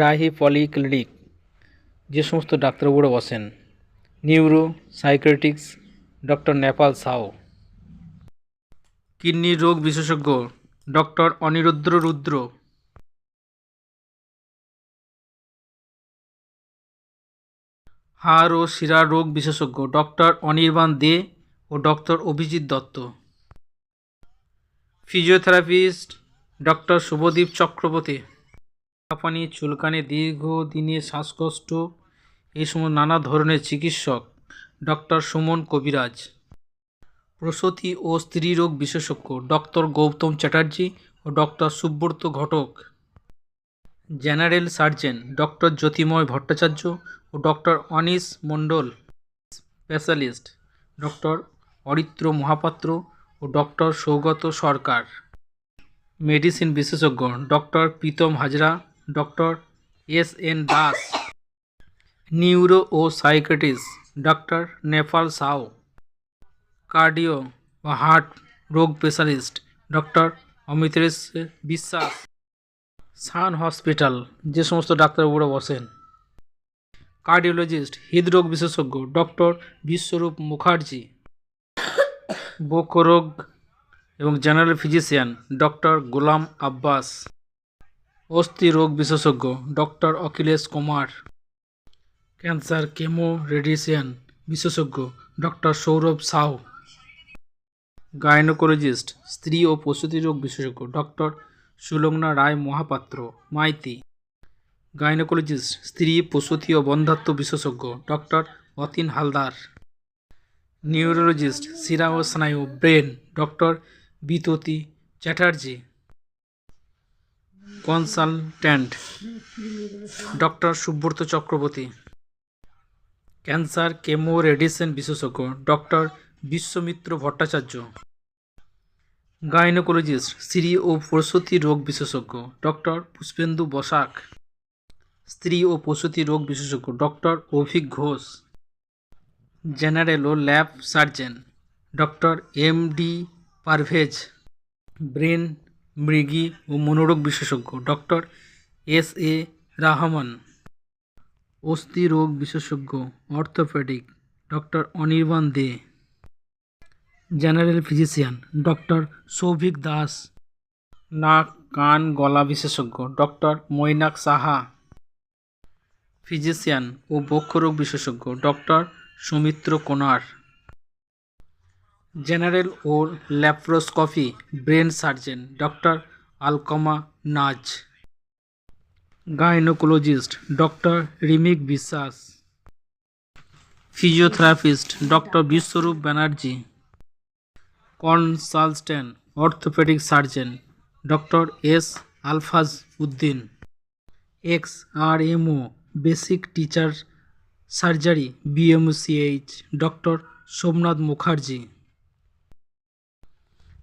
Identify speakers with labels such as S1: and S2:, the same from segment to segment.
S1: Rahi polyclinic, যে সমস্ত ডাক্তারবাবুরা বসেন। Neuro psychiatrics doctor Nepal Sau kidney রোগ বিশেষজ্ঞ, ডক্টর অনিরুদ্র রুদ্র। হাড় ও শিরা রোগ বিশেষজ্ঞ, ডক্টর অনির্বাণ দে ও doctor Abhijit Dutta. Physiotherapist, doctor Shubhadeep Chakraborty. হাঁপানি চুলকানি, দীর্ঘদিনের শ্বাসকষ্ট এই সময় নানা ধরনের চিকিৎসক ডক্টর সুমন কবিরাজ, প্রসূতি ও স্ত্রীরোগ বিশেষজ্ঞ ডক্টর গৌতম চ্যাটার্জি ও doctor Subrata Ghatak, general surgeon doctor Jyotimoy Bhattacharya ও doctor Anish Mondal, specialist doctor Aritra Mahapatra ও ডক্টর সৌগত সরকার, মেডিসিন বিশেষজ্ঞ doctor Pritam Hazra doctor S N Das. Neuro ও সাইকেটিস ডক্টর নেপাল সাও। কার্ডিও বা হার্ট রোগ specialist doctor Amitesh Biswas. Sun hospital, যে সমস্ত ডাক্তারবাবুরা বসেন। Cardiologist, হৃদরোগ বিশেষজ্ঞ ডক্টর বিশ্বরূপ মুখার্জি। বক্ষরোগ এবং general physician doctor Golam Abbas. অস্থি রোগ বিশেষজ্ঞ doctor Akhilesh Kumar. Cancer chemo radiation বিশেষজ্ঞ ডক্টর সৌরভ সাউ গাইনোকোলজিস্ট, স্ত্রী ও প্রসূতি রোগ বিশেষজ্ঞ ডক্টর সুলগ্না রায় মহাপাত্র, মাইতি। গাইনোকোলজিস্ট, স্ত্রী, প্রসূতি ও বন্ধাত্ম বিশেষজ্ঞ ডক্টর অতীন হালদার। নিউরোলজিস্ট, শিরা ও স্নায়ু brain doctor Bitati Chatterjee. Consultant doctor Subrata Chakraborty, cancer chemo radiation বিশেষজ্ঞ ডক্টর বিশ্বমিত্র ভট্টাচার্য, গাইনোকোলজিস্ট, স্ত্রী ও প্রসূতি রোগ বিশেষজ্ঞ ডক্টর পুষ্পেন্দু বসাক, স্ত্রী ও প্রসূতি রোগ বিশেষজ্ঞ ডক্টর অভিক ঘোষ, জেনারেল ও lap surgeon doctor M D Parvez, brain মৃগী ও মনোরোগ বিশেষজ্ঞ ডক্টর এস এ রাহমান। অস্থি রোগ বিশেষজ্ঞ orthopaedic doctor Anirban De. General physician doctor Souvik Das. নাক, কান, গলা বিশেষজ্ঞ ডক্টর মৈনাক সাহা। ফিজিশিয়ান ও বক্ষরোগ বিশেষজ্ঞ ডক্টর সৌমিত্র কোনার জেনারেল ও laparoscopy brain surgeon, doctor Alkama Naz. Gynaecologist, doctor Rimik Biswas. Physiotherapist, doctor Biswarup Banerjee. Consultant, orthopaedic surgeon, doctor S Alfaz Uddin. Ex R MO basic teacher surgery BMCH doctor Somnath Mukherjee.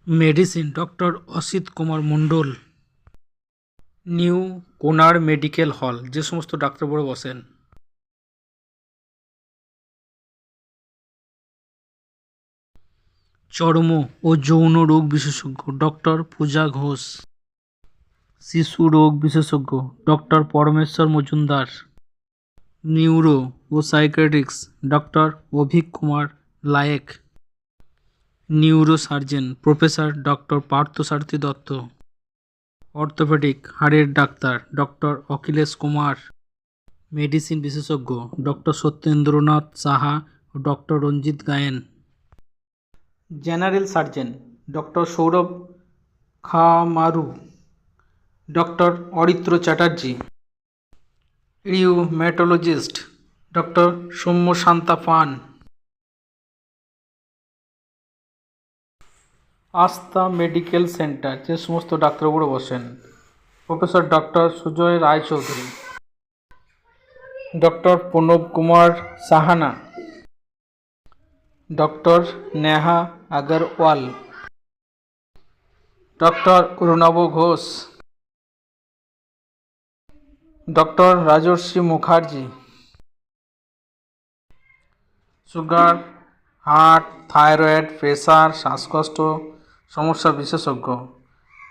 S1: Medicine, doctor Asit Kumar Mondal, new Konar medical hall, যে সমস্ত ডাক্তারবাবু বসেন। চর্ম ও যৌন রোগ বিশেষজ্ঞ, doctor Puja Ghosh. শিশু রোগ বিশেষজ্ঞ, ডক্টর পরমেশ্বর মজুমদার। নিউরো ও psychiatrics, doctor Avik Kumar Layek. Neuro surgeon professor doctor Parthasarathi Dutta orthopaedic হাড়ের ডাক্তার ডক্টর অখিলেশ কুমার মেডিসিন বিশেষজ্ঞ ডক্টর সত্যেন্দ্রনাথ সাহা ও doctor Ranjit Gayen general surgeon doctor Sourav Khamaru doctor Aritra Chatterjee rheumatologist doctor Soumya Shanta Pan Astha medical centre, যে সমস্ত ডাক্তারবাবুরা বসেন। Professor doctor Sujay Roychowdhury, doctor Pranab Kumar Sahana, doctor Neha Agarwal, doctor Arunabha Ghosh, doctor Rajarshi Mukherjee, sugar, heart, thyroid, pressure, শ্বাসকষ্ট সমস্যা বিশেষজ্ঞ,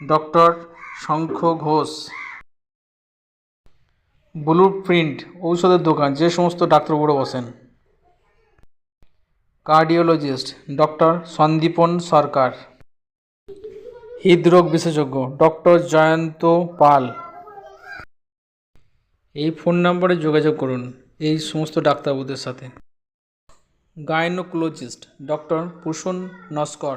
S1: doctor Shankha Ghosh. Blue print, ঔষধের দোকান, যে সমস্ত ডাক্তারবাবুরা বসেন। Cardiologist, doctor Sandipan Sarkar. হৃদরোগ বিশেষজ্ঞ, ডক্টর জয়ন্ত পাল। এই ফোন নম্বরে যোগাযোগ করুন এই সমস্ত ডাক্তারবাবুদের সাথে। Gynaecologist, doctor Pushan Naskar.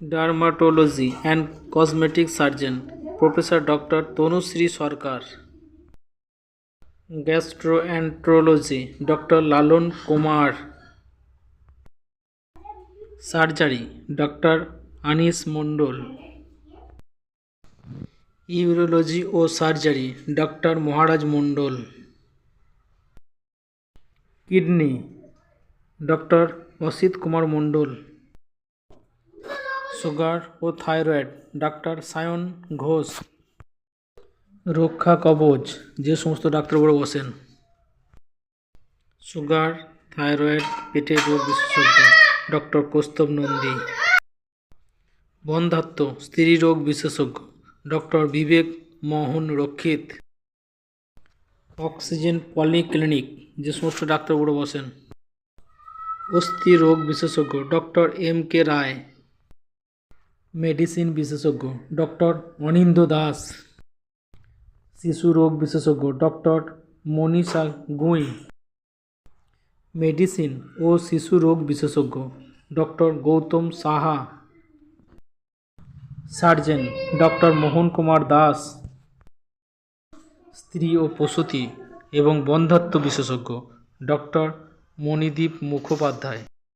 S1: Dermatology and cosmetic surgeon professor doctor Tanushree Sarkar gastroenterology doctor Lalan Kumar surgery doctor Anis Mondal urology O surgery doctor Maharaj Mondal kidney doctor Asit Kumar Mondal sugar O thyroid, ডাক্তার সায়ন ঘোষ। রক্ষা কবচ, যে সমস্ত ডাক্তারবাবু বসেন। Sugar, thyroid পেটের রোগ বিশেষজ্ঞ, doctor Kaustav Nandi. বন্ধাত্ম, স্ত্রী রোগ বিশেষজ্ঞ, ডক্টর বিবেক মোহন রক্ষিত। অক্সিজেন পলিক্লিনিক যে সমস্ত ডাক্তারবাবু বসেন। অস্থি রোগ বিশেষজ্ঞ, doctor M K Roy. Medicine বিশেষজ্ঞ ডক্টর অনিন্দ দাস। শিশু রোগ বিশেষজ্ঞ ডক্টর মনীষা গুঁই। মেডিসিন ও শিশু রোগ বিশেষজ্ঞ doctor Gautam Saha. Surgeon doctor Mohan Kumar Das. স্ত্রী ও প্রসূতি এবং বন্ধাত্ম বিশেষজ্ঞ ডক্টর মণিদীপ মুখোপাধ্যায়।